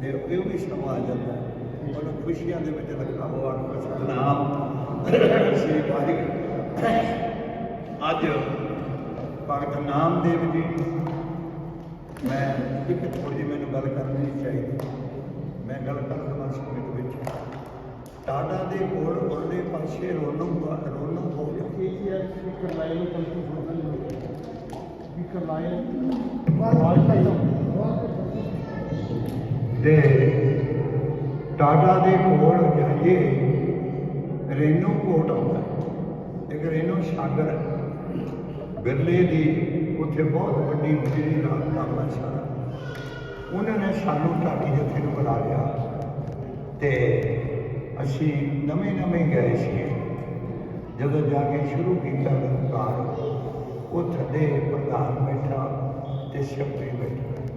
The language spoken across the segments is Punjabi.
ਤੇ ਇਹ ਵੀ ਸਮਾਂ ਆ ਜਾਂਦਾ ਹੈ। ਉਹਨਾਂ ਖੁਸ਼ੀਆਂ ਦੇ ਵਿੱਚ ਰੱਖਾ ਹੋਆ ਕੋ ਸਤਨਾਮ ਸ੍ਰੀ ਵਾਹਿਗੁਰੂ ਅੱਜ ਭਗਤ ਨਾਮਦੇਵ ਜੀ ਮੈਂ ਇੱਕ ਥੋੜੀ ਮੈਨੂੰ ਗੱਲ ਕਰਨੀ ਚਾਹੀਦੀ। ਮੈਂ ਗੱਲ ਕਰ ਲਵਾਂ ਸਮੇਂ ਵਿੱਚ ਟਾਟਾ ਦੇ ਕੋਲ ਉਰਲੇ ਪਾਸੇ ਰੋਨੂ ਰੋਨੂ ਹੋ ਗਿਆ। ACS speaker line ਨੂੰ ਕੰਪਨੀ ਹੋਣਾ speaker line ਆਵਾਜ਼ ਨਹੀਂ ਤੇ ਟਾਟਾ ਦੇ ਕੋਲ ਜਾਈਏ, ਰੇਨੂ ਕੋਟ ਆਉਂਦਾ। ਇੱਕ ਰੇਨੂ ਸਾਗਰ ਬਿਰਲੇ ਦੀ ਉੱਥੇ ਬਹੁਤ ਵੱਡੀ ਬਿਜਲੀ ਦਾ ਕੰਮ ਸਾਰਾ। ਉਹਨਾਂ ਨੇ ਸਾਨੂੰ ਢਾਡੀ ਜਥੇ ਨੂੰ ਬੁਲਾ ਲਿਆ ਤੇ ਅਸੀਂ ਨਵੇਂ ਨਵੇਂ ਗਏ ਸੀ ਜਦੋਂ ਜਾ ਕੇ ਸ਼ੁਰੂ ਕੀਤਾ ਗਲਕਾਰ ਉਹ ਥੱਲੇ ਪ੍ਰਧਾਨ ਬੈਠਾ ਤੇ ਸ਼ਕਤੀ ਬੈਠਾ।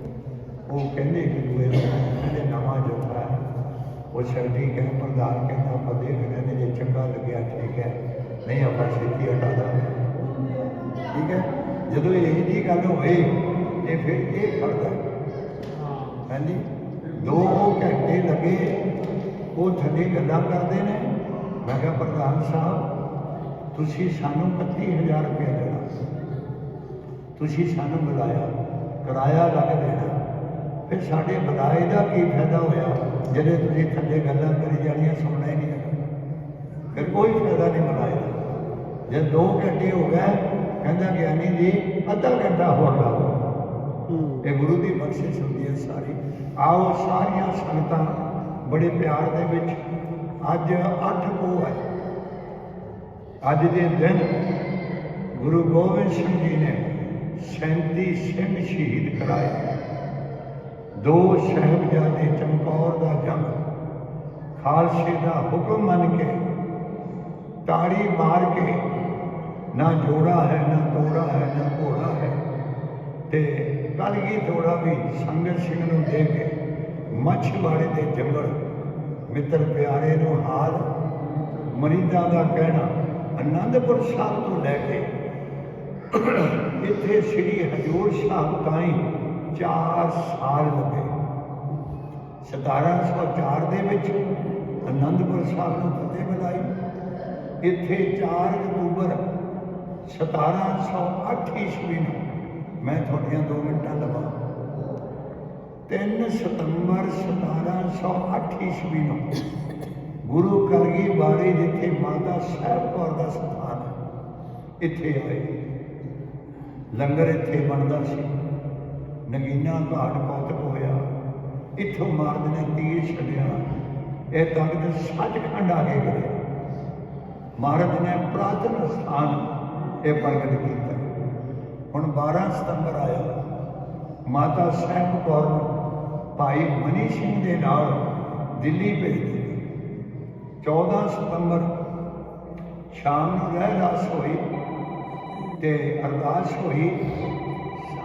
ਉਹ ਕਹਿੰਦੇ ਕਿ ਦੂਏ ਕਹਿੰਦੇ ਨਵਾਂ ਜੋਗਾ ਹੈ। ਉਹ ਸ਼ਕਤੀ ਕਹਿੰਦਾ ਪ੍ਰਧਾਨ ਕਹਿੰਦਾ ਆਪਾਂ ਦੇਖ ਲੈਂਦੇ ਜੇ ਚੰਗਾ ਲੱਗਿਆ, ਠੀਕ ਹੈ। ਨਹੀਂ, ਆਪਾਂ ਛੇਤੀ ਹਟਾ ਦਾਂਗੇ। ਠੀਕ ਹੈ? ਜਦੋਂ ਇਹ ਜੀ ਗੱਲ ਹੋਏ, ਤੇ ਫਿਰ ਇਹ ਖੜਦਾ ਹਾਂਜੀ? ਦੋ ਘੰਟੇ ਲੱਗੇ, ਉਹ ਥੱਲੇ ਗੱਲਾਂ ਕਰਦੇ ਨੇ। ਮੈਂ ਕਿਹਾ, ਪ੍ਰਧਾਨ ਸਾਹਿਬ, ਤੁਸੀਂ ਸਾਨੂੰ 31000 ਰੁਪਏ ਦੇਣਾ। ਤੁਸੀਂ ਸਾਨੂੰ ਬੁਲਾਇਆ, ਕਿਰਾਇਆ ਲੱਗ ਦੇਣਾ। ਫਿਰ ਸਾਡੇ ਬੁਲਾਏ ਦਾ ਕੀ ਫਾਇਦਾ ਹੋਇਆ? ਜਿਹੜੇ ਤੁਸੀਂ ਥੱਲੇ ਗੱਲਾਂ ਕਰੀ ਜਾਣੀਆਂ ਸੁਣਨਾ ਹੀ ਨਹੀਂ ਫਿਰ ਕੋਈ ਫਾਇਦਾ ਨਹੀਂ ਬੁਲਾਏ ਦਾ। ਜੇ 2 ਘੰਟੇ ਹੋ ਗਏ ਕਹਿੰਦਾ ਗਿਆਨੀ ਜੀ ਅੱਧਾ ਘੰਟਾ ਹੋਰ ਲਾਓ ਇਹ ਗੁਰੂ ਦੀ ਬਖਸ਼ਿਸ਼ ਹੁੰਦੀ ਹੈ ਸਾਰੀ। ਆਓ ਸਾਰੀਆਂ ਸੰਗਤਾਂ ਬੜੇ ਪਿਆਰ ਦੇ ਵਿੱਚ ਅੱਜ 8 ਕੋ ਹੈ ਅੱਜ ਦੇ ਦਿਨ ਗੁਰੂ ਗੋਬਿੰਦ ਸਿੰਘ ਜੀ ਨੇ 37 ਸਿੰਘ ਸ਼ਹੀਦ ਕਰਾਏ। ਦੋ ਸਾਹਿਬਜ਼ਾਦੇ ਚਮਕੌਰ ਦਾ ਜੰਗ। ਖਾਲਸੇ ਦਾ ਹੁਕਮ ਮੰਨ ਕੇ, ਤਾੜੀ ਮਾਰ ਕੇ, ਨਾ ਜੋੜਾ ਹੈ, ਨਾ ਤੋੜਾ ਹੈ, ਨਾ ਘੋੜਾ ਹੈ, ਤੇ ਕਲਗੀ ਥੋੜਾ ਵੀ ਸੰਗਤ ਸਿੰਘ ਨੂੰ ਦੇ ਕੇ ਮੱਛਵਾੜੇ ਦੇ ਜੰਗਲ। ਮਿੱਤਰ ਪਿਆਰੇ ਨੂੰ ਹਾਲ, ਮਰੀਦਾਂ ਦਾ ਕਹਿਣਾ, ਅਨੰਦਪੁਰ ਸਾਹਿਬ ਤੋਂ ਲੈ ਕੇ, ਇੱਥੇ ਸ੍ਰੀ ਹਜੂਰ ਸਾਹਿਬ ਤਾਈਂ 4 ਸਾਲ ਲੱਗੇ 1704 ਦੇ ਵਿੱਚ ਅਨੰਦਪੁਰ ਸਾਹਿਬ ਨੂੰ ਫਤਿਹ ਮਿਲਾਈ। ਇੱਥੇ 4 ਅਕਤੂਬਰ 1708 ਈਸਵੀ ਨੂੰ ਮੈਂ ਤੁਹਾਡੀਆਂ 2 ਮਿੰਟਾਂ ਲਵਾਂ। 3 ਸਤੰਬਰ 1708 ਈਸਵੀ ਨੂੰ ਗੁਰੂ ਕਲਗੀ ਬਾੜੀ ਜਿੱਥੇ ਮਾਤਾ ਸਾਹਿਬ ਕੌਰ ਦਾ ਸਥਾਨ ਹੈ, ਇੱਥੇ ਆਏ। ਲੰਗਰ ਇੱਥੇ ਬਣਦਾ ਸੀ। ਨਗੀਨਾ ਘਾਟ ਕੌਤਕ ਹੋਇਆ ਇੱਥੋਂ ਮਾਰਦ ਨੇ ਤੀਰ ਛੱਡਿਆ। ਇਹ ਤਖਤ ਸੱਚਖੰਡ ਆ ਕੇ ਗਏ। ਮਹਾਰਾਜ ਨੇ ਪ੍ਰਾਤਨ ਸਥਾਨ ਇਹ ਪ੍ਰਗਟ ਕੀਤਾ। ਹੁਣ 12 ਸਤੰਬਰ ਆਇਆ। ਮਾਤਾ ਸਾਹਿਬ ਕੌਰ ਨੂੰ ਭਾਈ ਮਨੀ ਸਿੰਘ ਦੇ ਨਾਲ ਦਿੱਲੀ ਭੇਜ ਦਿੱਤੀ। 14 ਸਤੰਬਰ ਸ਼ਾਮ ਨੂੰ ਰਹਿਰਾਸ ਹੋਈ ਤੇ ਅਰਦਾਸ ਹੋਈ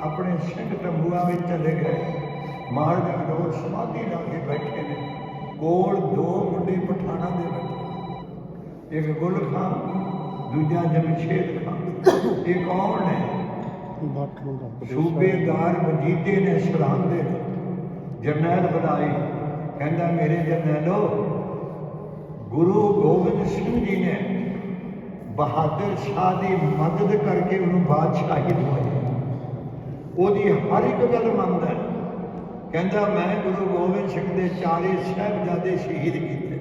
ਆਪਣੇ ਸਿੰਘ ਤੰਬੂਆਂ ਵਿੱਚ ਚਲੇ ਗਏ। ਮਹਾਰਾਜ ਅਡੋਰ ਸਮਾਧੀ ਲਾ ਕੇ ਬੈਠੇ ਨੇ। ਕੋਲ ਦੋ ਮੁੰਡੇ ਪਠਾਣਾ ਦੇ ਬੈਠੇ ਇੱਕ ਗੁਲ ਖਾਨ, ਦੂਜਾ ਜਮਸ਼ੇਦ ਖਾਨ। ਇਹ ਕੌਣ ਨੇ? ਸੂਬੇਦਾਰ ਵਜੀਦੇ ਨੇ, ਸਲਾਮ ਦੇ ਜਰਨੈਲ ਬਣਾਈ ਕਹਿੰਦਾ, ਮੇਰੇ ਜਰਨੈਲੋ, ਗੁਰੂ ਗੋਬਿੰਦ ਸਿੰਘ ਜੀ ਨੇ ਬਹਾਦਰ ਸ਼ਾਹ ਦੀ ਮਦਦ ਕਰਕੇ ਉਹਨੂੰ ਬਾਦਸ਼ਾਹੀ ਦਵਾਈ। ਉਹਦੀ ਹਰ ਇੱਕ ਗੱਲ ਮੰਨਦਾ ਹੈ। ਕਹਿੰਦਾ, ਮੈਂ ਗੁਰੂ ਗੋਬਿੰਦ ਸਿੰਘ ਦੇ ਚਾਰੇ ਸਾਹਿਬਜ਼ਾਦੇ ਸ਼ਹੀਦ ਕੀਤੇ।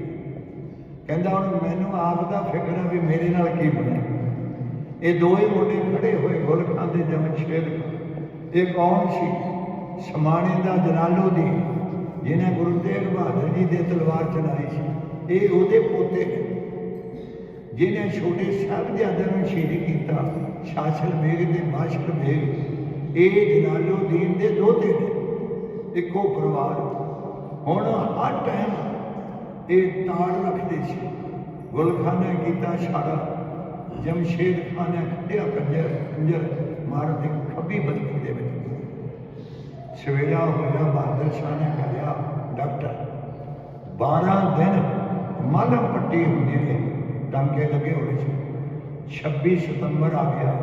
ਕਹਿੰਦਾ, ਹੁਣ ਮੈਨੂੰ ਆਪ ਦਾ ਫਿਕਰ ਹੈ ਵੀ ਮੇਰੇ ਨਾਲ ਕੀ ਬਣਿਆ। ਇਹ ਦੋਏ ਮੁੰਡੇ ਖੜੇ ਹੋਏ ਗੁਲਖਾਂ ਦੇ ਜਮਸ਼ੇਦ ਇਹ ਕੌਣ ਸੀ? ਸਮਾਣੇ ਦਾ ਜਨਾਲੋ ਦੀ ਜਿਹਨੇ ਗੁਰੂ ਤੇਗ ਬਹਾਦਰ ਜੀ ਦੇ ਤਲਵਾਰ ਚਲਾਈ ਸੀ। ਇਹ ਉਹਦੇ ਪੋਤੇ ਨੇ, ਜਿਹਨੇ ਛੋਟੇ ਸਾਹਿਬਜ਼ਾਦਿਆਂ ਨੂੰ ਸ਼ਹੀਦ ਕੀਤਾ। ਸ਼ਾਸਲ ਮੇਗ ਤੇ ਮਾਸ਼ਰ ਬੇਗ ਇਹ ਜਲਾਲੋ ਦੀਨ ਦੇ ਦੋਤੇ ਨੇ, ਇੱਕੋ ਪਰਿਵਾਰ। ਹੁਣ ਹਰ ਟਾਈਮ ਇਹ ਤਾੜ ਰੱਖਦੇ ਸੀ। ਗੁਲਖਾਨ ਨੇ ਕੀਤਾ ਇਸ਼ਾਰਾ ਜਮਸ਼ੇਦ ਖਾਨ ਨੇ ਖੱਡਿਆ ਕੰਜਰ ਕੰਜਰ ਮਾਰਨ ਦੀ ਖੱਬੀ ਬਦਕੀ ਦੇ ਵਿੱਚ। ਸਵੇਰਾ ਹੋਇਆ ਬਹਾਦਰ ਸ਼ਾਹ ਨੇ ਕਰਿਆ ਡਾਕਟਰ। 12 ਦਿਨ ਮਲਮ ਪੱਟੀ ਹੁੰਦੀ ਰਹੀ, ਟਾਂਕੇ ਲੱਗੇ ਹੋਏ ਸੀ। 26 ਸਤੰਬਰ ਆ ਗਿਆ,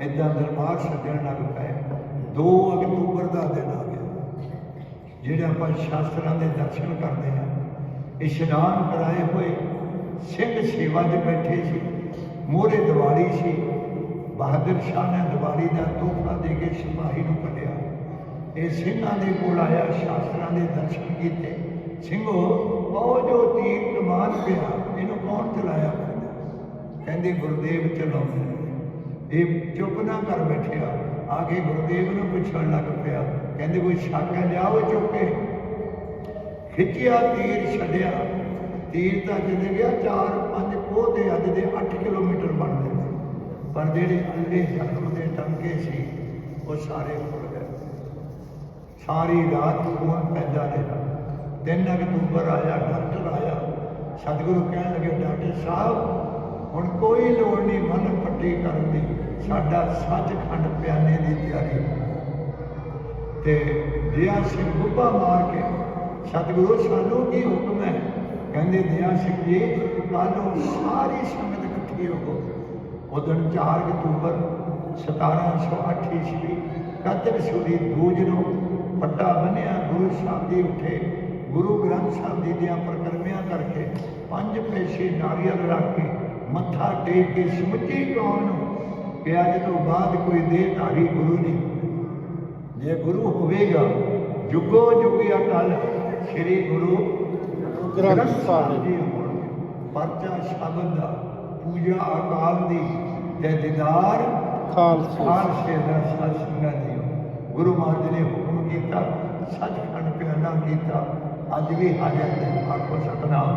ਇਦਾਂ ਦਰਬਾਰ ਸੱਜਣ ਲੱਗ ਪਏ। 2 ਅਕਤੂਬਰ ਦਾ ਦਿਨ ਆ ਗਿਆ। ਜਿਹੜੇ ਆਪਾਂ ਸ਼ਾਸਤਰਾਂ ਦੇ ਦਰਸ਼ਨ ਕਰਦੇ ਹਾਂ, ਇਸ਼ਨਾਨ ਕਰਾਏ ਹੋਏ ਸਿੰਘ ਸੇਵਾ 'ਚ ਬੈਠੇ ਸੀ, ਮੋਹਰੇ ਦੀਵਾਲੀ ਸੀ, ਬਹਾਦਰ ਸ਼ਾਹ ਨੇ ਦੀਵਾਲੀ ਦਾ ਤੋਹਫਾ ਦੇ ਕੇ ਸਿਪਾਹੀ ਨੂੰ ਕੱਢਿਆ। ਇਹ ਸਿੰਘਾਂ ਦੇ ਕੋਲ ਆਇਆ, ਸ਼ਾਸਤਰਾਂ ਦੇ ਦਰਸ਼ਨ ਕੀਤੇ। ਸਿੰਘੋ ਉਹ ਜੋ ਤੀਰ ਕਮਾਨ ਪਿਆ, ਇਹਨੂੰ ਕੌਣ ਚਲਾਇਆ ਕਰਦਾ ਕਹਿੰਦੇ ਗੁਰਦੇਵ ਚਲਾਉਂਦੇ ਇਹ ਚੁੱਪ ਨਾ ਕਰ ਬੈਠਿਆ। ਆ ਕੇ ਗੁਰਦੇਵ ਨੂੰ ਪੁੱਛਣ ਲੱਗ ਪਿਆ। ਕਹਿੰਦੇ, ਕੋਈ ਸ਼ੱਕ ਹੈ? ਜਾਓ ਚੁੱਕੇ ਖਿੱਚਿਆ, ਤੀਰ ਛੱਡਿਆ। ਤੀਰ ਤਾਂ ਚਲੇ ਗਿਆ 4-5 ਕੋਹ ਤੇ ਅੱਜ ਦੇ 8 ਕਿਲੋਮੀਟਰ ਬਣਦੇ ਨੇ। ਪਰ ਜਿਹੜੇ ਅੰਡੇ ਜ਼ਖਮ ਦੇ ਟੰਕੇ ਸੀ, ਉਹ ਸਾਰੇ ਖੁੱਲ ਗਏ। ਸਾਰੀ ਰਾਤ ਖੂਨ ਪੈਂਦਾ ਰਿਹਾ। 3 ਅਕਤੂਬਰ ਆਇਆ, ਡਾਕਟਰ ਆਇਆ। ਸਤਿਗੁਰੂ ਕਹਿਣ ਲੱਗੇ, ਡਾਕਟਰ ਸਾਹਿਬ, ਹੁਣ ਕੋਈ ਲੋੜ ਨਹੀਂ ਮਨ ਪੱਟੀ ਕਰਨ ਦੀ। ਸਾਡਾ ਸੱਚਖੰਡ ਪਿਆਨੇ ਦੀ ਤਿਆਰੀ। ਤੇ ਦਿਆ ਸਿੰਘ ਗੁੱਬਾ ਮਾਰ ਕੇ, ਸਤਿਗੁਰੂ, ਸਾਨੂੰ ਕੀ ਹੁਕਮ ਹੈ? ਕਹਿੰਦੇ, ਦਿਆ ਸਿੰਘ ਜੀ ਕੱਲ੍ਹ ਸਾਰੀ ਸੰਗਤ ਇਕੱਠੀ ਹੋ ਉਦੋਂ 4 ਅਕਤੂਬਰ 1708 ਈਸਵੀ ਕੱਤਕ ਸੂਰੀ ਦੂਜ ਨੂੰ ਪੱਟਾ ਬੰਨਿਆ, ਗੁਰੂ ਸਾਹਿਬ ਜੀ ਉੱਠੇ। ਗੁਰੂ ਗ੍ਰੰਥ ਸਾਹਿਬ ਜੀ ਦੀਆਂ ਪ੍ਰਕਰਮਿਆਂ ਕਰਕੇ ਪੰਜ ਪੈਸੇ ਨਾਰੀਅਲ ਰੱਖ ਕੇ ਮੱਥਾ ਟੇਕ ਕੇ ਸਮੁੱਚੀ ਕੌਮ ਨੂੰ ਕਿ ਅੱਜ ਤੋਂ ਬਾਅਦ ਕੋਈ ਦੇਹਧਾਰੀ ਗੁਰੂ ਨਹੀਂ ਜੇ ਗੁਰੂ ਹੋਵੇਗਾ ਜੁਗੋ ਜੁਗੀ ਅਟਲ ਸ੍ਰੀ ਗੁਰੂ ਗ੍ਰੰਥ ਸਾਹਿਬ ਜੀ ਪਰਚਾ ਸ਼ਬਦ ਦਾ ਪੂਜਾ ਅਕਾਲ ਦੀ ਤੇ ਦੀਦਾਰ ਖਾਲਸੇ। ਖਾਲਸੇ ਦਾ ਦੀ ਗੁਰੂ ਮਹਾਰਾਜ ਨੇ ਹੁਕਮ ਕੀਤਾ ਸੱਚਖੰਡ ਪਿਆਨਾ ਕੀਤਾ ਅੱਜ ਵੀ ਹਾਜ਼ਰ ਨੇ। ਆਖੋ ਸਤਨਾਮ।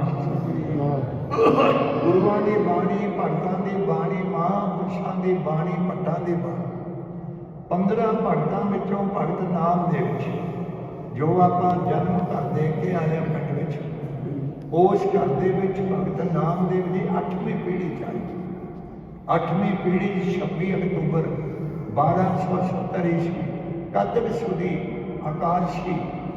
ਗੁਰੂਆਂ ਦੀ ਬਾਣੀ, ਭਗਤਾਂ ਦੀ ਬਾਣੀ, ਮਹਾਂਪੁਰਸ਼ਾਂ ਦੀ ਬਾਣੀ, ਭੱਟਾਂ ਦੀ ਬਾਣੀ। 15 ਭਗਤਾਂ ਵਿੱਚੋਂ ਭਗਤ ਨਾਮਦੇਵ ਜੀ ਜੋ ਆਪਾਂ ਜਨਮ ਘਰ ਦੇ ਕੇ ਆਏ ਹਾਂ ਪਿੰਡ ਵਿੱਚ, ਉਸ ਘਰ ਦੇ ਵਿੱਚ ਭਗਤ ਨਾਮਦੇਵ ਦੀ 8ਵੀਂ ਪੀੜ੍ਹੀ ਚਾਹੀ 8ਵੀਂ ਪੀੜ੍ਹੀ 26 ਅਕਤੂਬਰ 1270 ਈਸਵੀ ਕੱਤਕ ਸੁਦੀ ਆਕਾਸ਼ੀ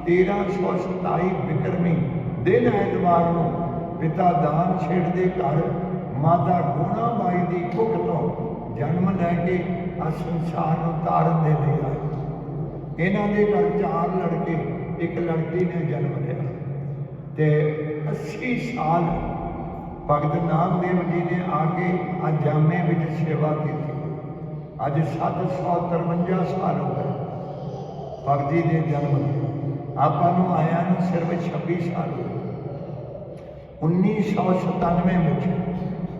1327 ਬਿਕਰਮੀ ਦਿਨ ਐਤਵਾਰ ਨੂੰ ਪਿਤਾ ਦਾਨ ਛੇੜ ਦੇ ਘਰ ਮਾਤਾ ਗੁਣਾ ਬਾਈ ਦੀ ਕੁੱਖ ਤੋਂ ਜਨਮ ਲੈ ਕੇ ਆ ਸੰਸਾਰ ਨੂੰ ਤਾਰਨ ਦੇ ਲਈ ਆਏ। ਇਹਨਾਂ ਦੇ ਘਰ ਚਾਰ ਲੜਕੇ, ਇੱਕ ਲੜਕੀ ਨੇ ਜਨਮ ਲਿਆ। ਤੇ 80 ਸਾਲ ਭਗਤ ਨਾਮਦੇਵ ਜੀ ਨੇ ਆ ਕੇ ਆ ਜਾਮੇ ਵਿੱਚ ਸੇਵਾ ਕੀਤੀ। ਅੱਜ 753 ਸਾਲ ਹੋ ਗਏ ਭਗਤ ਜੀ ਦੇ ਜਨਮ ਨੂੰ। ਆਪਾਂ ਨੂੰ ਆਇਆ ਨੂੰ ਸਿਰਫ 26 ਸਾਲ ਹੋ ਗਏ। 1997 ਵਿੱਚ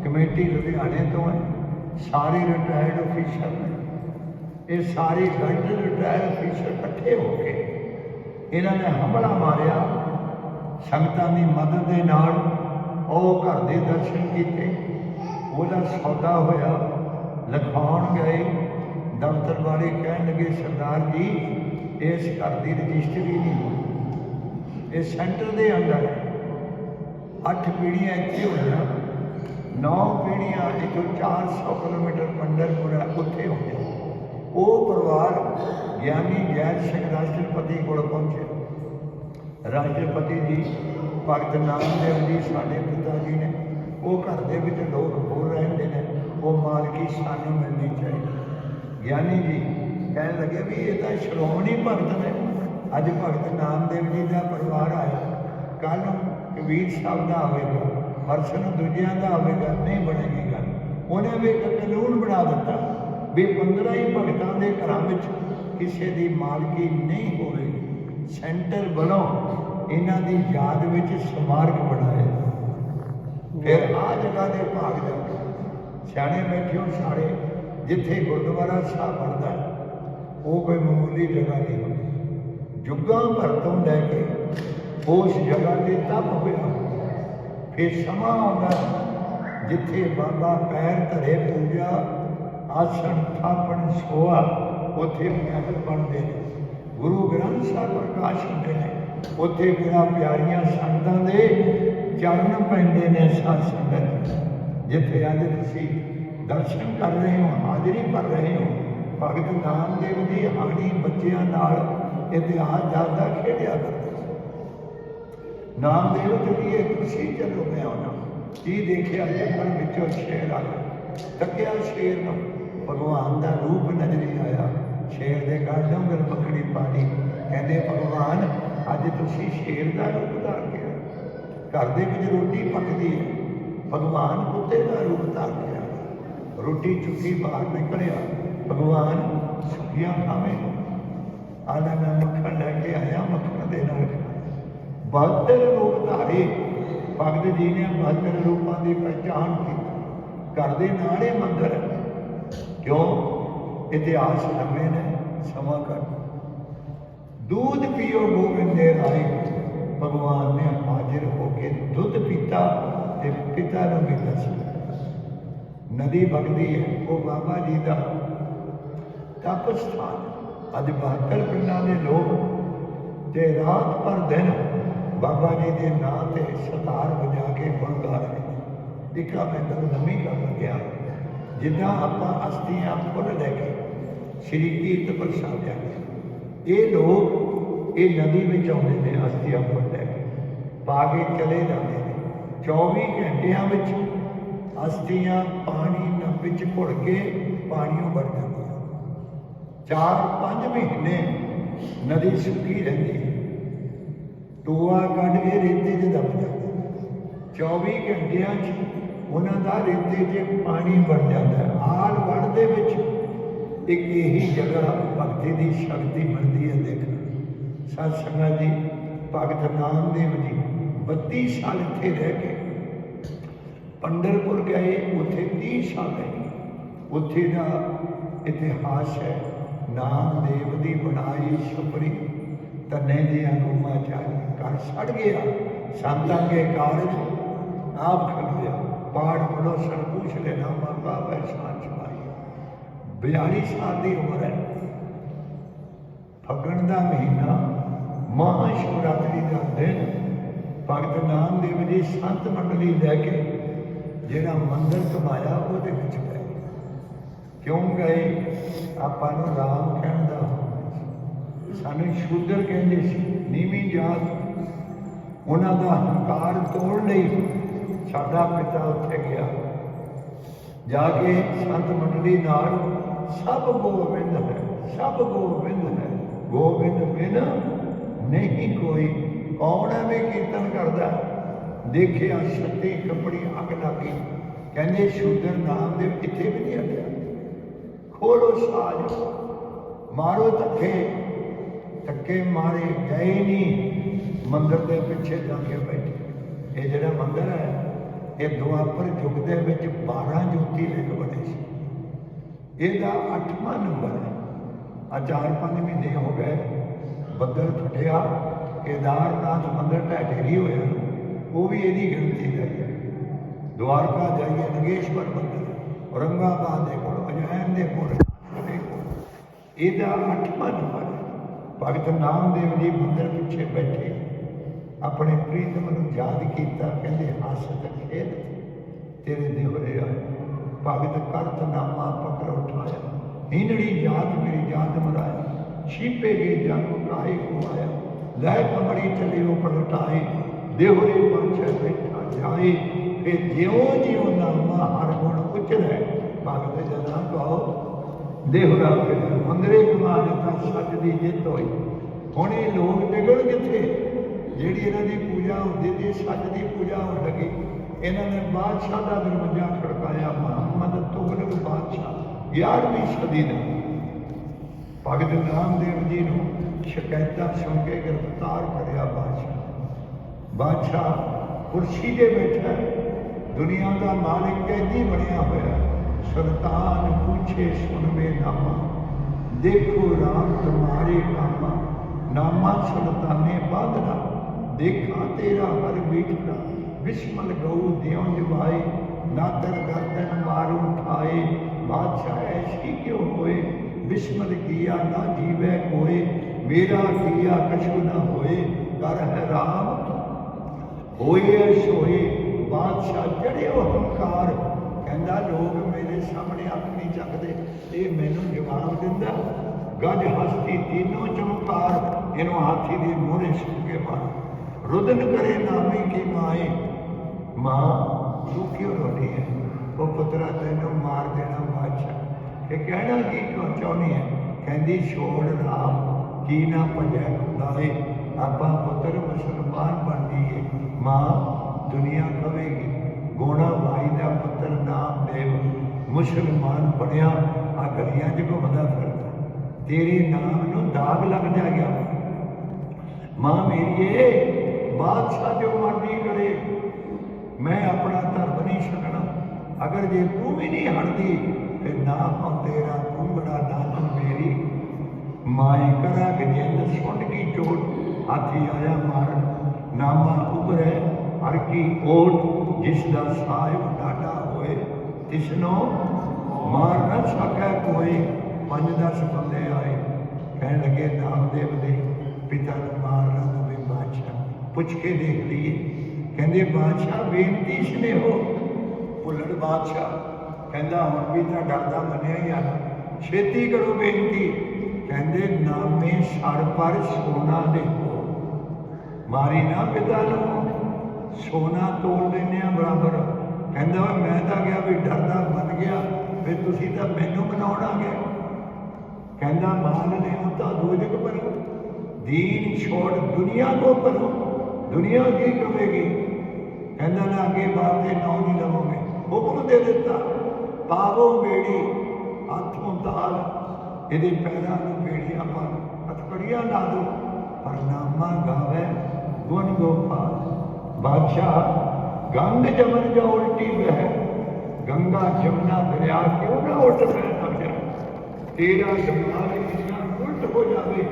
ਕਮੇਟੀ ਲੁਧਿਆਣੇ ਤੋਂ ਹੈ। ਸਾਰੇ ਰਿਟਾਇਰਡ ਅਫੀਸਰ ਨੇ। ਇਹ ਸਾਰੇ ਗੰਢ ਰਿਟਾਇਰਡ ਅਫੀਸਰ ਇਕੱਠੇ ਹੋ ਕੇ ਇਹਨਾਂ ਨੇ ਹਮਲਾ ਮਾਰਿਆ। ਸੰਗਤਾਂ ਦੀ ਮਦਦ ਦੇ ਨਾਲ ਉਹ ਘਰ ਦੇ ਦਰਸ਼ਨ ਕੀਤੇ। ਉਹਦਾ ਸੌਦਾ ਹੋਇਆ। ਲਿਖਾਉਣ ਗਏ। ਦਫ਼ਤਰ ਵਾਲੇ ਕਹਿਣ ਲੱਗੇ, ਸਰਦਾਰ ਜੀ, ਇਸ ਘਰ ਦੀ ਰਜਿਸਟਰੀ ਨਹੀਂ ਹੋਈ। ਇਹ ਸੈਂਟਰ ਦੇ ਅੰਦਰ ਹੈ। ਅੱਠ ਪੀੜ੍ਹੀਆਂ ਇੱਥੇ ਹੋਈਆਂ। ਨੌ ਪੀੜ੍ਹੀਆਂ ਇੱਥੋਂ 400 ਕਿਲੋਮੀਟਰ ਪੰਡਰਪੁਰ ਹੈ, ਉੱਥੇ ਹੋਈਆਂ ਉਹ ਪਰਿਵਾਰ ਗਿਆਨੀ ਜੈਤ ਸਿੰਘ ਰਾਸ਼ਟਰਪਤੀ ਕੋਲ ਪਹੁੰਚਿਆ ਰਾਸ਼ਟਰਪਤੀ ਜੀ ਭਗਤ ਨਾਮਦੇਵ ਜੀ ਸਾਡੇ ਪਿਤਾ ਜੀ ਨੇ ਉਹ ਘਰ ਦੇ ਵਿੱਚ ਲੋਕ ਹੋਰ ਰਹਿੰਦੇ ਨੇ ਉਹ ਮਾਲਕੀ ਸਾਨੂੰ ਮਿਲਣੀ ਚਾਹੀਦੀ। ਗਿਆਨੀ ਜੀ ਕਹਿਣ ਲੱਗੇ ਵੀ ਇਹ ਤਾਂ ਸ਼੍ਰੋਮਣੀ ਭਗਤ ਨੇ ਅੱਜ ਭਗਤ ਨਾਮਦੇਵ ਜੀ ਦਾ ਪਰਿਵਾਰ ਆਇਆ। ਕੱਲ ਨੂੰ ਕਬੀਰ ਸਾਹਿਬ ਦਾ ਆਵੇਗਾ ਪਰਸੋਂ ਦੂਜਿਆਂ ਦਾ ਆਵੇਗਾ, ਨਹੀਂ ਬਣੇਗੀ ਗੱਲ। ਉਹਨੇ ਵੀ ਇੱਕ ਕਾਨੂੰਨ ਬਣਾ ਦਿੱਤਾ ਵੀ 15 ਹੀ ਭਗਤਾਂ ਦੇ ਘਰਾਂ ਵਿੱਚ ਕਿਸੇ ਦੀ ਮਾਲਕੀ ਨਹੀਂ ਹੋਵੇਗੀ। ਸੈਂਟਰ ਬਣੋ, ਇਹਨਾਂ ਦੀ ਯਾਦ ਵਿੱਚ ਸਮਾਰਕ ਬਣਾਏ। ਫਿਰ ਆ ਜਗ੍ਹਾ ਦੇ ਭਾਗ ਜਾ ਕੇ ਸਿਆਣੇ ਬੈਠੇ ਹੋ ਸਾਰੇ, ਜਿੱਥੇ ਗੁਰਦੁਆਰਾ ਸਾਹਿਬ ਬਣਦਾ, ਉਹ ਕੋਈ ਮਾਮੂਲੀ ਜਗ੍ਹਾ ਨਹੀਂ ਹੁੰਦੀ। ਜੁਗਾਂ ਭਰ ਤੋਂ ਲੈ ਕੇ ਉਸ ਜਗ੍ਹਾ ਤੇ ਤਪ ਹੋਇਆ। ਫਿਰ ਸਮਾਂ ਆਉਂਦਾ ਹੈ, ਜਿੱਥੇ ਬਾਬਾ ਪੈਰ ਧਰੇ ਪੂਜਾ ਆਸਣ ਥਾਪਣ ਸੋਆ ਉੱਥੇ ਮਹਿਲ ਬਣਦੇ ਨੇ। ਗੁਰੂ ਗ੍ਰੰਥ ਸਾਹਿਬ ਪ੍ਰਕਾਸ਼ ਹੁੰਦੇ ਨੇ। ਉੱਥੇ ਬਿਨਾਂ ਪਿਆਰੀਆਂ ਸੰਗਤਾਂ ਦੇ ਚਰਨ ਪੈਂਦੇ ਨੇ ਸਾਧ ਸੰਗਤ। ਜਿੱਥੇ ਅੱਜ ਤੁਸੀਂ ਦਰਸ਼ਨ ਕਰ ਰਹੇ ਹੋ ਹਾਜ਼ਰੀ ਭਰ ਰਹੇ ਹੋ ਭਗਤ ਨਾਮਦੇਵ ਦੀ ਹਾਣੀ ਬੱਚਿਆਂ ਨਾਲ ਇਤਿਹਾਸ ਦੱਸਦਾ ਖੇਡਿਆ ਕਰ। ਨਾਮਦੇਵ ਜੀ ਇਹ ਤੁਸੀਂ ਚੱਲੋ ਮੈਂ ਆਉਣਾ ਕੀ ਦੇਖਿਆ ਜੰਗਲ ਵਿੱਚੋਂ ਸ਼ੇਰ ਆ ਤੱਕਿਆ ਸ਼ੇਰ ਨੂੰ। ਭਗਵਾਨ ਦਾ ਰੂਪ ਨਜ਼ਰੀ ਆਇਆ। ਸ਼ੇਰ ਦੇ ਗਲ ਡੰਗਰ ਪਕੜੀ ਪਾਣੀ। ਕਹਿੰਦੇ, ਭਗਵਾਨ, ਅੱਜ ਤੁਸੀਂ ਸ਼ੇਰ ਦਾ ਰੂਪ ਧਾਰ ਕੇ ਆਏ। ਘਰ ਦੇ ਵਿੱਚ ਰੋਟੀ ਪੱਕਦੀ ਹੈ। ਭਗਵਾਨ ਕੁੱਤੇ ਦਾ ਰੂਪ ਧਾਰ ਕੇ ਆਇਆ। ਰੋਟੀ ਚੁੱਕੀ ਬਾਹਰ ਨਿਕਲਿਆ। ਭਗਵਾਨ ਸੁਖੀਆਂ ਖਾਵੇ। ਆਲਾ ਮੈਂ ਮੱਖਣ ਲੈ ਕੇ ਆਇਆ, ਮੱਖਣ ਦੇ ਨਾਲ ਬਹਾਦਰ ਰੂਪ ਧਾਰੇ ਭਗਤ ਜੀ ਨੇ ਬਹਾਦਰ ਰੂਪਾਂ ਦੀ ਪਹਿਚਾਣ ਕੀਤੀ ਘਰ ਦੇ ਨਾਲ ਹੀ ਮੰਦਰ ਹੈ ਕਿਉਂ ਇਤਿਹਾਸ ਲੰਮੇ ਨੇ ਸਮਾਂ ਘੱਟ दूध पियो गोविंदे राय भगवान ने हाजिर होके ਦੁੱਧ ਪੀਤਾ ਤੇ ਪਿਤਾ ਨੂੰ ਵੀ ਦੱਸਿਆ ਨਦੀ ਵਗਦੀ ਹੈ ਉਹ ਬਾਬਾ ਜੀ ਦਾ ਤਪ ਸਥਾਨ ਅੱਜ 72 ਪਿੰਡਾਂ ਦੇ ਲੋਕ ਤੇ ਰਾਤ ਪਰ ਦਿਨ ਬਾਬਾ ਜੀ ਦੇ ਨਾਂ ਤੇ ਸਤਾਰ ਵਜਾ ਕੇ ਗੁਣ ਗਾ ਰਹੇ ਇੱਕਾ ਮੈਂ ਤੁਹਾਨੂੰ ਨਵੀਂ ਕਰ ਲੱਗਿਆ ਜਿੱਦਾਂ ਆਪਾਂ ਅਸਤੀਆਂ ਫੁੱਲ ਲੈ ਕੇ ਸ੍ਰੀ ਕੀਰਤ ਪ੍ਰਸਾਦਿਆ ਇਹ ਲੋਕ ਇਹ ਨਦੀ ਵਿੱਚ ਆਉਂਦੇ ਨੇ ਅਸਤੀਆਂ ਫੁੱਲ ਲੈ ਕੇ। ਪਾ ਕੇ ਚਲੇ ਜਾਂਦੇ ਨੇ। 24 ਘੰਟਿਆਂ ਵਿੱਚ ਅਸਤੀਆਂ ਪਾਣੀ ਨਾਲ ਵਿੱਚ ਘੁਲ ਕੇ ਪਾਣੀੋਂ ਵੜ ਜਾਂਦੀਆਂ ਚਾਰ ਪੰਜ ਮਹੀਨੇ ਨਦੀ ਸੁੱਕੀ ਰਹਿੰਦੀ ਹੈ। ਟੋਆ ਕੱਢ ਕੇ ਰੇਤੇ 'ਚ ਦਬ ਜਾਂਦਾ 24 ਘੰਟਿਆਂ 'ਚ ਉਹਨਾਂ ਦਾ ਰੇਤੇ 'ਚ ਪਾਣੀ ਵੜ ਜਾਂਦਾ। ਆਲ ਵੜ ਦੇ ਵਿੱਚ ਇੱਕ ਇਹੀ ਜਗ੍ਹਾ ਭਗਤੀ ਦੀ ਸ਼ਕਤੀ ਮਿਲਦੀ ਹੈ ਦੇਖਣ ਸਤ ਸੰਗਤ ਜੀ। ਭਗਤ ਨਾਮਦੇਵ ਜੀ 32 ਸਾਲ ਇੱਥੇ ਰਹਿ ਕੇ ਪੰਡਰਪੁਰ ਗਏ, ਉੱਥੇ 30 ਸਾਲ ਰਹੇ ਉੱਥੇ ਦਾ ਇਤਿਹਾਸ ਹੈ, ਨਾਮਦੇਵ ਦੀ ਬਣਾਈ ਛਪਰੀ ਤਨੇ ਦੀਆਂ ਗੁਮਾ ਘਰ ਛੜ ਗਿਆ। ਸੰਤਾਂ ਕੇ ਕਾਰਜ ਆਪ ਖਲਿਆ ਪਾੜ ਪੜੋ ਸਰ ਲੈ ਨਾਮਾ ਬਾਬਾ ਸ਼ਾਨ ਚੁਮਾਈ 42 ਸਾਲ ਦੀ ਉਮਰ ਹੈ। ਫੱਗਣ ਦਾ ਮਹੀਨਾ ਮਹਾ ਸ਼ਿਵਰਾਤਰੀ ਦਾ ਦਿਨ। ਭਗਤ ਨਾਮਦੇਵ ਜੀ ਸੰਤ ਮੰਡਲੀ ਲੈ ਕੇ ਜਿਹੜਾ ਮੰਦਰ ਕਮਾਇਆ ਉਹਦੇ ਵਿੱਚ ਗਏ। ਕਿਉਂ ਗਏ? ਆਪਾਂ ਨੂੰ ਰਾਮ ਕਹਿਣ ਦਾ ਸਾਨੂੰ ਸ਼ੂਦਰ ਕਹਿੰਦੇ ਸੀ, ਨੀਵੀਂ ਜਾਤ ਉਹਨਾਂ ਦਾ ਹੰਕਾਰ ਤੋੜ ਲਈ ਸਾਡਾ ਪਿਤਾ ਉੱਥੇ ਗਿਆ। ਜਾ ਕੇ ਸੰਤ ਮੰਡਲੀ ਨਾਲ ਸਭ ਗੋਬਿੰਦ ਹੈ, ਸਭ ਗੋਬਿੰਦ ਹੈ। ਗੋਬਿੰਦ ਬਿਨ ਨਹੀਂ ਕੋਈ, ਕੌਣ ਐਵੇਂ ਕੀਰਤਨ ਕਰਦਾ? ਦੇਖਿਆ ਸੱਤੀ ਕੱਪੜੀ ਅੱਗ ਲੱਗੀ। ਕਹਿੰਦੇ ਸ਼ੂਦਰ ਨਾਮ ਦੇ ਕਿੱਥੇ ਵੀ ਨਹੀਂ ਹਟਿਆ। ਖੋਲੋ ਸਾਜ, ਮਾਰੋ ਧੱਕੇ। ਧੱਕੇ ਮਾਰੇ ਗਏ ਨਹੀਂ। ਮੰਦਰ ਦੇ ਪਿੱਛੇ ਜਾ ਕੇ ਬੈਠੇ। ਇਹ ਜਿਹੜਾ ਮੰਦਰ ਹੈ, ਇਹ ਦੁਆਪਰ ਯੁੱਗ ਦੇ ਵਿੱਚ 12 ਜੋਤੀ ਲਿੰਗ ਬਣੇ ਸੀ। ਇਹਦਾ 8ਵਾਂ ਨੰਬਰ ਹੈ। ਆ ਚਾਰ ਪੰਜ ਮਹੀਨੇ ਹੋ ਗਏ ਬੱਦਲ ਫਟਿਆ, ਕੇਦਾਰਨਾਥ ਮੰਦਰ ਢਹਿ ਹੋਇਆ। ਉਹ ਵੀ ਇਹਦੀ ਗਿਣਤੀ ਦਾ ਹੈ। ਦੁਆਰਕਾ ਜਾਈਏ ਨਗੇਸ਼ਵਰ ਮੰਦਰ, ਔਰੰਗਾਬਾਦ ਦੇ ਕੋਲ ਅਜੈਨ ਦੇ ਕੋਲ ਇਹਦਾ 8ਵਾਂ ਨੰਬਰ ਹੈ। ਭਗਤ ਨਾਮਦੇਵ ਜੀ ਮੰਦਰ ਪਿੱਛੇ ਬੈਠੇ। ਆਪਣੇ ਪ੍ਰੀਤਮ ਨੂੰ ਯਾਦ ਕੀਤਾ, ਕਹਿੰਦੇ ਹਾਸਤ ਖੇਡ, ਤੇਰੇ ਦੇਵਰੇ ਆ। ਭਗਤ ਕਰਤ ਨਾਮਾ ਪਕੜ ਉਠਾਇਆ। ਹੀਨੜੀ ਜਾਤ ਮੇਰੀ ਜਾਤ ਮਰਾਇਆ ਛੀਪੇ ਗਏ ਜਨਮ ਕਾਏ ਕੋ ਆਇਆ। ਲੈ ਕਮੜੀ ਚਲੇ ਪਲਟਾਏ। ਦੇਵਰੇ ਪਾਛੇ ਬੈਠਾ ਜਾਏ। ਫਿਰ ਜਿਉ ਜਿਉ ਨਾਮਾ ਹਰ ਗੁਣ ਉਚਰੈ। ਭਗਤ ਜਨਾ ਕਹੋ, ਦੇਹੁਰਾ ਫਿਰ ਮੰਦਰੇ ਕਮਾ ਦਿੱਤਾ ਸੱਚ ਦੀ ਜਿੱਤ ਹੋਈ। ਹੁਣ ਇਹ ਲੋਕ ਨਿਕਲ ਕਿੱਥੇ? ਜਿਹੜੀ ਇਹਨਾਂ ਦੀ ਪੂਜਾ ਹੁੰਦੀ ਸੀ ਸੱਚ ਦੀ ਪੂਜਾ ਹੋਣ ਲੱਗੀ ਇਹਨਾਂ ਨੇ ਬਾਦਸ਼ਾਹ ਦਾ ਦਰਵਾਜ਼ਾ ਖੜਕਾਇਆ ਮੁਹੰਮਦ ਤੁਗਲਕ ਬਾਦਸ਼ਾਹ 11ਵੀਂ ਸਦੀ ਦਾ। ਭਗਤ ਨਾਮਦੇਵ ਜੀ ਨੂੰ ਸ਼ਿਕਾਇਤਾਂ ਸੁਣ ਕੇ ਗ੍ਰਿਫਤਾਰ ਕਰਿਆ ਬਾਦਸ਼ਾਹ। ਬਾਦਸ਼ਾਹ ਕੁਰਸੀ ਤੇ ਬੈਠਾ ਹੈ, ਦੁਨੀਆ ਦਾ ਮਾਲਕ ਕੈਦੀ ਬਣਿਆ ਹੋਇਆ ਸੁਲਤਾਨ ਪੁੱਛੇ ਸੁਣਵੇ ਨਾਮਾ ਦੇਖੋ ਰਾਮ ਤੁਮਾਰੇ ਨਾਮਾ ਨਾਮਾ ਸੁਲਤਾਨੇ ਬਾਦਨਾ ਦੇਖਾ ਤੇਰਾ ਹਰ ਬੀਠਣਾ ਬਿਸਮਲ ਗਊ ਦਿਉ ਜਵਾਏ ਨਾਦਰ ਗਰਦਨ ਮਾਰੂ ਠਾਏ ਬਾਦਸ਼ਾਹ ਐਸੀ ਕਿਉ ਹੋਏ? ਬਿਸਮਲ ਕੀਆ ਨਾ ਜੀਵੇ ਕੋਏ, ਮੇਰਾ ਕੀਆ ਕਛੂ ਨਾ ਹੋਏ, ਕਰ ਹੈ ਰਾਮ ਹੋਏ ਸੋਏ, ਬਾਦਸ਼ਾਹ ਚੜਿਓ ਹੰਕਾਰ। ਕਹਿੰਦਾ, ਲੋਕ ਮੇਰੇ ਸਾਹਮਣੇ ਅੱਖ ਨਹੀਂ ਚੱਕਦੇ, ਇਹ ਮੈਨੂੰ ਜਵਾਬ ਦਿੰਦਾ, ਗੱਜ ਹਸਤੀ ਤੀਨੋਂ ਚਮਕਾਰ ਇਹਨੂੰ ਹਾਥੀ ਦੇ ਮੋਹਰੇ ਸੁੱਟ ਕੇ ਮਾਰ। ਰੁਦਨ ਕਰੇ ਨਾਮੀ ਕੀ ਮਾਏ ਮਾਂ ਤੂੰ ਕਿਉਂ ਰੋਣੀ ਹੈ ਉਹ ਪੁੱਤਰਾ ਤੈਨੂੰ ਮਾਰ ਦੇਣਾ ਬਾਦਸ਼ਾਹ ਇਹ ਕਹਿਣਾ ਕੀ ਕਿਉਂ ਚਾਹੁੰਦੀ ਹੈ ਕਹਿੰਦੀ ਛੋੜ ਰਾਮ ਕੀ ਨਾ ਭਜੈ ਖੁਦਾਏ ਆਪਾਂ ਪੁੱਤਰ ਮੁਸਲਮਾਨ ਬਣ ਜਾਈਏ ਮਾਂ ਦੁਨੀਆ ਕਵੇਗੀ ਗੋਣਾ ਭਾਈ ਦਾ ਪੁੱਤਰ ਨਾਮ ਦੇਵ ਮੁਸਲਮਾਨ ਬਣਿਆ ਆ ਗਲੀਆਂ 'ਚ ਘੁੰਮਦਾ ਫਿਰਦਾ ਤੇਰੇ ਨਾਮ ਨੂੰ ਦਾਗ ਲੱਗ ਜਾ ਗਿਆ ਮਾਂ ਮੇਰੀਏ ਬਾਦਸ਼ਾਹ ਜੋ ਮਰਜ਼ੀ ਕਰੇ, ਮੈਂ ਆਪਣਾ ਧਰਮ ਨਹੀਂ ਛੱਡਣਾ। ਅਗਰ ਜੇ ਤੂੰ ਵੀ ਨਹੀਂ ਹਟਦੀ ਫਿਰ ਨਾ ਪਉ ਤੇਰਾ ਕੁੰਗੜਾ ਨਾ ਤੂੰ ਮੇਰੀ। ਮਾਈ ਕਰਾ ਗਜਿੰਦ ਸੁਣ ਕੀ ਚੋਟ, ਹਾਥੀ ਆਇਆ ਮਾਰਨ। ਨਾਮਾ ਉਬਰੇ ਹਰ ਕੀ ਓਟ, ਜਿਸ ਦਾ ਸਾਹਿਬ ਡਾਡਾ ਹੋਏ ਤਿਸਨੋ ਮਾਰ ਨਾ ਸਕੈ ਕੋਈ। ਪੰਜ ਦਸ ਬੰਦੇ ਆਏ, ਕਹਿਣ ਲੱਗੇ, ਨਾਮਦੇਵ ਦੇ ਪਿਤਾ ਨੂੰ ਮਾਰ ਪੁੱਛ ਕੇ ਦੇਖ ਲਈਏ। ਕਹਿੰਦੇ, ਬਾਦਸ਼ਾਹ, ਬੇਨਤੀ ਸਨੇਹੋ। ਭੁੱਲਣ ਬਾਦਸ਼ਾਹ ਕਹਿੰਦਾ, ਹੁਣ ਵੀ ਤਾਂ ਡਰਦਾ ਮੰਨਿਆ ਹੀ ਆ। ਛੇਤੀ ਕਰੋ ਬੇਨਤੀ। ਕਹਿੰਦੇ, ਨਾਮੇ ਸੜ ਪਰ ਸੋਨਾ ਦੇਖੋ। ਮਾਰੀ ਨਾ ਪਿਤਾ ਨੂੰ। ਸੋਨਾ ਤੋੜ ਲੈਨੇ ਆ ਬਰਾਬਰ। ਕਹਿੰਦਾ ਵਾ ਮੈਂ ਤਾਂ ਗਿਆ ਵੀ ਡਰਦਾ ਬਣ ਗਿਆ ਫਿਰ ਤੁਸੀਂ ਤਾਂ ਮੈਨੂੰ ਬਣਾਉਣ ਆ ਗਏ ਕਹਿੰਦਾ, ਮਾਨ ਨੇ ਤਾਂ ਦੋਜਕ ਪਰ ਦੀਨ ਛੋੜ ਦੁਨੀਆ ਕੋ ਪਰੋ ਦੁਨੀਆ ਕੀ ਕਵੇਗੀ ਕਹਿੰਦਾ ਨਾ, ਅੱਗੇ ਬਾਤ ਤੇ ਨੌ ਨਹੀਂ ਲਵੋਗੇ। ਹੁਕਮ ਦੇ ਦਿੱਤਾ। ਪਾਵੋ ਬੇੜੀ ਹੱਥੋਂ ਤਾਲ ਇਹਦੇ ਪੈਰਾਂ ਨੂੰ ਬੇੜੀਆਂ ਪਾ ਹਥਕੜੀਆਂ ਲਾ ਦੋ। ਪਰ ਗਾਵੇ ਗੁਣ ਗੋਪਾਲ। ਬਾਦਸ਼ਾਹ, ਗੰਗ ਜਮਨ ਜੋ ਉਲਟੀ ਵਹਿ ਗੰਗਾ ਜਮਨਾ ਦਰਿਆ ਕਿਉਂ ਨਾ ਉਲਟ ਪੈ ਤੇਰਾ ਦਿਮਾਗ ਇੰਨਾ ਉਲਟ ਹੋ ਜਾਵੇ।